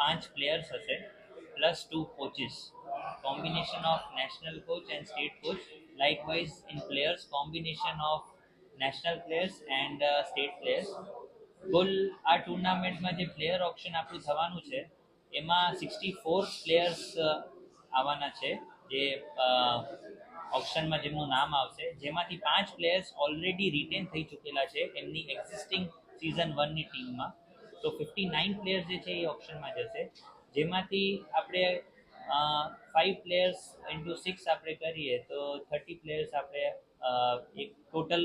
પાંચ પ્લેયર્સ હશે plus two coaches combination of national coach and state coach likewise in players combination of national players and state players કુલ આ ટુર્નામેન્ટમાં જે player option આપણું થવાનું છે, એમાં સિક્સટી ફોર પ્લેયર્સ આવવાના છે, જે ઓપ્શનમાં જેમનું નામ આવશે. જેમાંથી પાંચ પ્લેયર્સ ઓલરેડી રિટેન થઈ ચૂકેલા છે એમની એક્ઝિસ્ટિંગ સિઝન વનની ટીમમાં તો ફિફ્ટી નાઇન પ્લેયર્સ જે છે એ ઓપ્શનમાં જશે. જેમાંથી આપણે ફાઇવ પ્લેયર્સ ઇન્ટુ સિક્સ આપણે કરીએ તો થર્ટી પ્લેયર્સ આપણે એક ટોટલ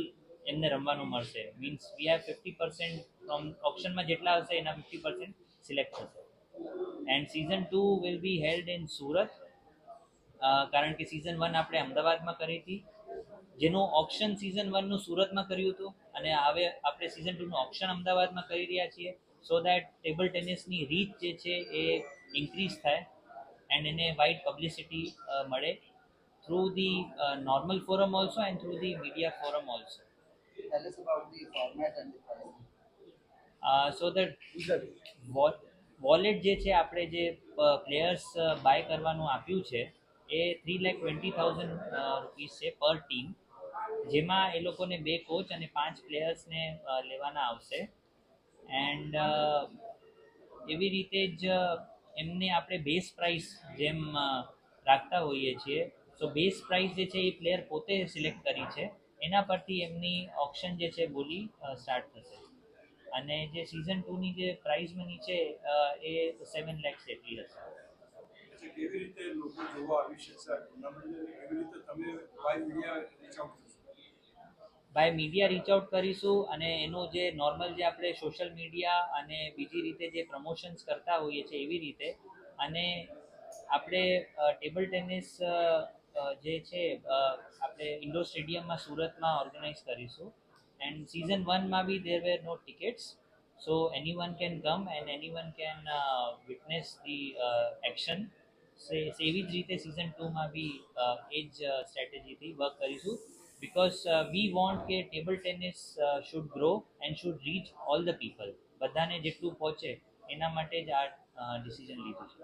એમને રમવાનું મળશે. Means we have fifty percent from ઓપ્શનમાં જેટલા હશે એના ફિફ્ટી પર્સન્ટ સિલેક્ટ થશે. And season two will be held in Surat કારણ કે સિઝન વન આપણે અમદાવાદમાં કરી હતી. જેનું ઓપ્શન સિઝન વનનું સુરતમાં કર્યું હતું અને હવે આપણે સિઝન ટુનું ઓપ્શન અમદાવાદમાં કરી રહ્યા છીએ. સો દેટ ટેબલ ટેનિસની રીચ જે છે એ ઇન્ક્રીઝ થાય એન્ડ એને વાઇડ પબ્લિસિટી મળે through the normal forum also and through the media forum also Tell us about the format and the pricing. So that wallet જે છે આપણે જે પ્લેયર્સ બાય કરવાનું આપ્યું છે એ three lakh twenty thousand rupees છે પર ટીમ જેમાં એ લોકોને બે કોચ અને પાંચ પ્લેયર્સને લેવાના આવશે. એન્ડ એવી રીતે જ એમને આપણે બેઝ પ્રાઇસ જેમ રાખતા હોઈએ છીએ. સો બેઝ પ્રાઇસ જે છે એ પ્લેયર પોતે સિલેક્ટ કરી છે. એના પરથી એમની ઓપ્શન જે છે બોલી સ્ટાર્ટ થશે. અને જે સિઝન ટુની જે પ્રાઇઝ મની છે એ સેવન લેક્સ જેટલી હશે. કેવી રીતે લોકો જોવા આવી શકશે બાય મીડિયા રીચ આઉટ કરીશું અને એનું જે નોર્મલ જે આપણે સોશિયલ મીડિયા અને બીજી રીતે જે પ્રમોશન્સ કરતા હોઈએ છીએ એવી રીતે અને આપણે ટેબલ ટેનિસ જે છે આપણે ઇન્ડોર સ્ટેડિયમમાં સુરતમાં ઓર્ગેનાઇઝ કરીશું એન્ડ સિઝન વનમાં બી there were no tickets so anyone can come and anyone can witness the action એવી જ રીતે સિઝન ટુમાં બી એ જ સ્ટ્રેટેજીથી વર્ક કરીશું. Because we want કે table tennis should grow and should reach all the people બધાને જેટલું પહોંચે, એના માટે જ આ ડિસિઝન લીધું છે?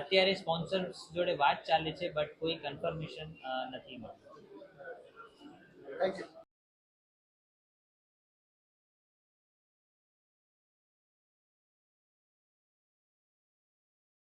અત્યારે સ્પોન્સર્સ જોડે વાત ચાલે છે બટ કોઈ કન્ફર્મેશન નથી મળતું.